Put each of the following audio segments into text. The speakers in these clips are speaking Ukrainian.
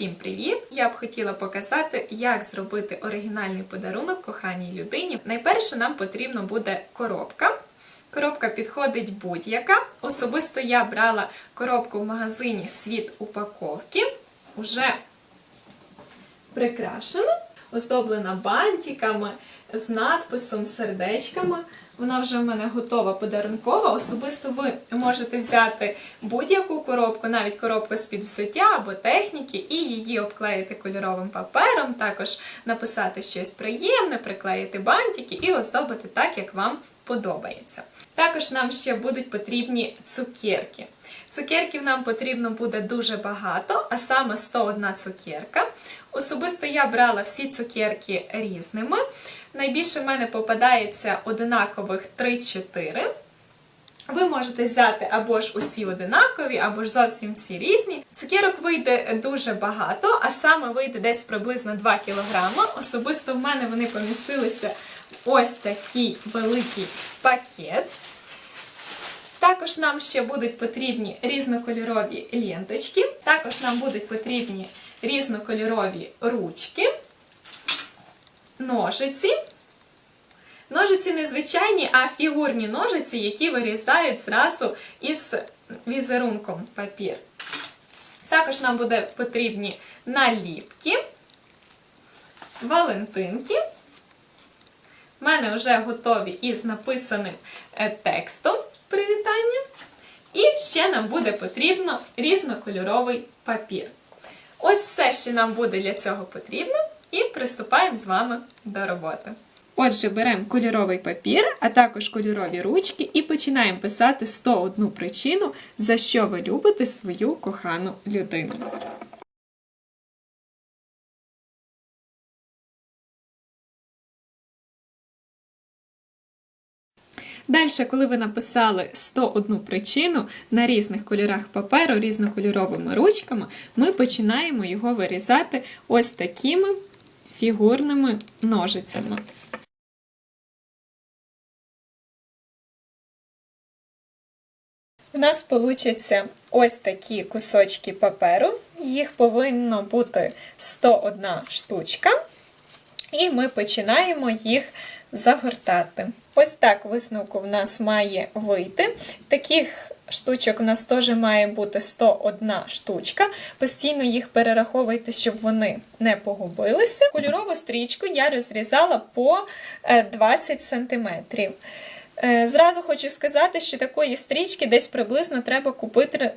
Усім привіт! Я б хотіла показати, як зробити оригінальний подарунок коханій людині. Найперше нам потрібно буде коробка. Коробка підходить будь-яка. Особисто я брала коробку в магазині Світ упаковки. Уже прикрашена, оздоблена бантиками з надписом, сердечками. Вона вже в мене готова подарункова. Особисто ви можете взяти будь-яку коробку, навіть коробку з-під взуття або техніки, і її обклеїти кольоровим папером, також написати щось приємне, приклеїти бантики і оздобити так, як вам подобається. Також нам ще будуть потрібні цукерки. Цукерків нам потрібно буде дуже багато, а саме 101 цукерка. Особисто я брала всі цукерки різними. Найбільше в мене попадається одинакових 3-4. Ви можете взяти або ж усі одинакові, або ж зовсім всі різні. Цукерок вийде дуже багато, а саме вийде десь приблизно 2 кг. Особисто в мене вони помістилися в ось такий великий пакет. Також нам ще будуть потрібні різнокольорові ленточки, також нам будуть потрібні різнокольорові ручки, ножиці. Ножиці не звичайні, а фігурні ножиці, які вирізають зразу із візерунком папір. Також нам буде потрібні наліпки, валентинки. У мене вже готові із написаним е, текстом привітання. І ще нам буде потрібно різнокольоровий папір. Ось все, що нам буде для цього потрібно, і приступаємо з вами до роботи. Отже, беремо кольоровий папір, а також кольорові ручки, і починаємо писати 101 причину, за що ви любите свою кохану людину. Далі, коли ви написали 101 причину на різних кольорах паперу, різнокольоровими ручками, ми починаємо його вирізати ось такими фігурними ножицями. У нас получаться ось такі кусочки паперу, їх повинно бути 101 штучка, і ми починаємо їх загортати. Ось так висновку в нас має вийти. Таких штучок у нас теж має бути 101 штучка. Постійно їх перераховуйте, щоб вони не погубилися. Кольорову стрічку я розрізала по 20 см. Зразу хочу сказати, що такої стрічки десь приблизно треба купити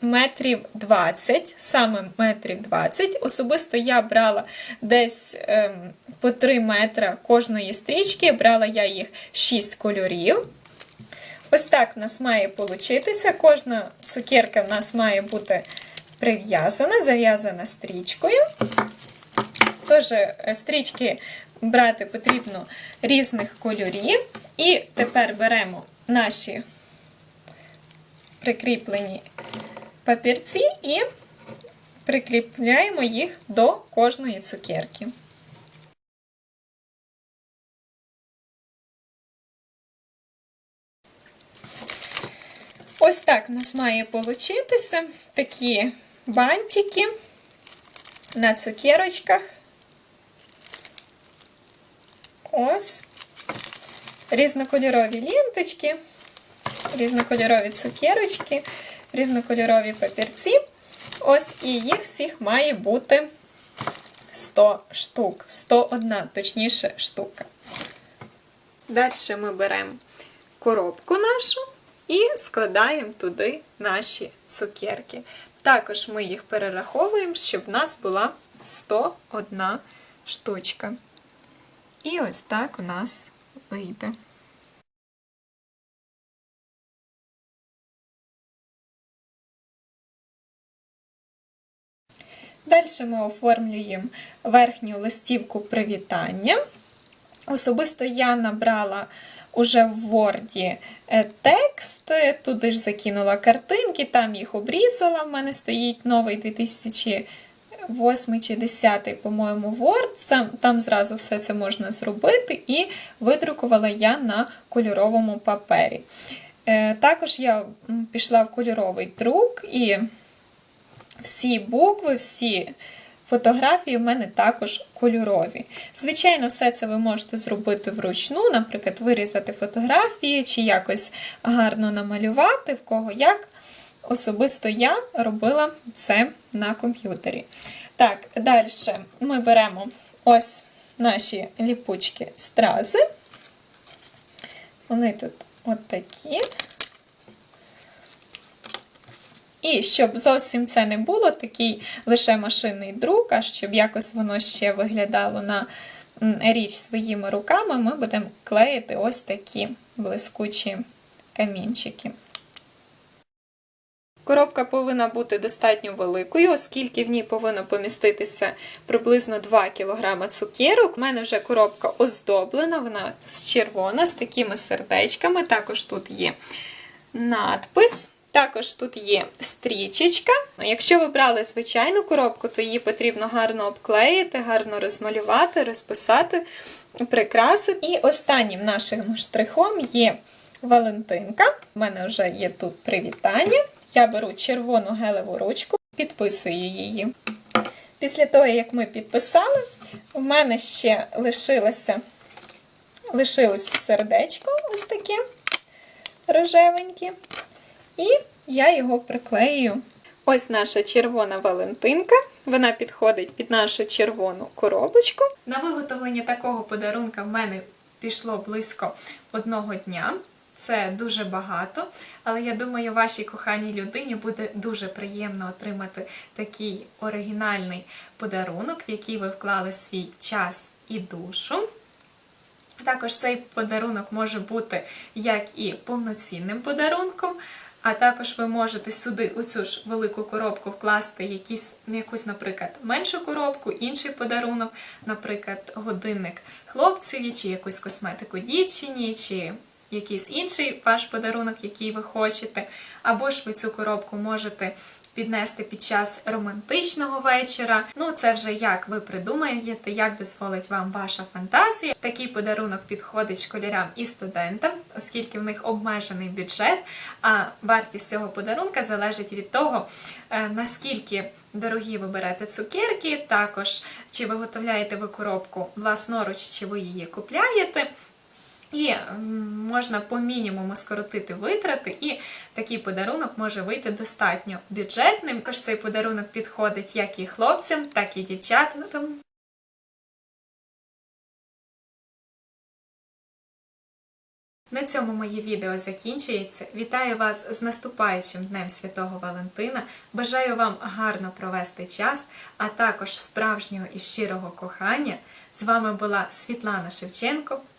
метрів 20, саме метрів 20. Особисто я брала десь ем, по 3 метри кожної стрічки, брала я їх 6 кольорів. Ось так в нас має получитися. Кожна цукерка в нас має бути прив'язана, зав'язана стрічкою. Тож, е, стрічки брати потрібно різних кольорів. І тепер беремо наші прикріплені папірці і прикріпляємо їх до кожної цукерки. Ось так у нас має получитися такі бантики на цукерочках. Ось різнокольорові ленточки, різнокольорові цукерочки, різнокольорові папірці. Ось і їх всіх має бути 100 штук, 101, точніше, штука. Далі ми беремо коробку нашу і складаємо туди наші цукерки. Також ми їх перераховуємо, щоб в нас була 101 штучка. І ось так у нас вийде. Далі ми оформлюємо верхню листівку привітання. Особисто я набрала уже в Word текст, туди ж закинула картинки, там їх обрізала. У мене стоїть новий 2008 чи 10, по-моєму, Word. Там зразу все це можна зробити, і видрукувала я на кольоровому папері. Також я пішла в кольоровий друк і всі букви, всі фотографії в мене також кольорові. Звичайно, все це ви можете зробити вручну, наприклад, вирізати фотографії чи якось гарно намалювати, в кого як. Особисто я робила це на комп'ютері. Так, далі ми беремо ось наші ліпучки стрази. Вони тут от такі. І щоб зовсім це не було, такий лише машинний друк, а щоб якось воно ще виглядало на річ своїми руками, ми будемо клеїти ось такі блискучі камінчики. Коробка повинна бути достатньо великою, оскільки в ній повинно поміститися приблизно 2 кг цукерок. У мене вже коробка оздоблена, вона червона, з такими сердечками. Також тут є надпис. Також тут є стрічечка. Якщо ви брали звичайну коробку, то її потрібно гарно обклеїти, гарно розмалювати, розписати, прикрасити. І останнім нашим штрихом є Валентинка. У мене вже є тут привітання. Я беру червону гелеву ручку, підписую її. Після того, як ми підписали, у мене ще лишилося, лишилось сердечко ось таке рожевеньке. І я його приклею. Ось наша червона Валентинка. Вона підходить під нашу червону коробочку. На виготовлення такого подарунка в мене пішло близько одного дня. Це дуже багато, але я думаю, вашій коханій людині буде дуже приємно отримати такий оригінальний подарунок, в який ви вклали свій час і душу. Також цей подарунок може бути як і повноцінним подарунком, а також ви можете сюди у цю ж велику коробку вкласти якісь, якусь, наприклад, меншу коробку, інший подарунок, наприклад, годинник хлопцеві, чи якусь косметику дівчині, чи якийсь інший ваш подарунок, який ви хочете. Або ж ви цю коробку можете піднести під час романтичного вечора. Ну, це вже як ви придумаєте, як дозволить вам ваша фантазія. Такий подарунок підходить школярям і студентам, оскільки в них обмежений бюджет. А вартість цього подарунка залежить від того, е, наскільки дорогі ви берете цукерки, також чи виготовляєте ви коробку власноруч, чи ви її купляєте. І можна по мінімуму скоротити витрати, і такий подарунок може вийти достатньо бюджетним. Також цей подарунок підходить як і хлопцям, так і дівчатам. На цьому моє відео закінчується. Вітаю вас з наступаючим Днем Святого Валентина. Бажаю вам гарно провести час, а також справжнього і щирого кохання. З вами була Світлана Шевченко.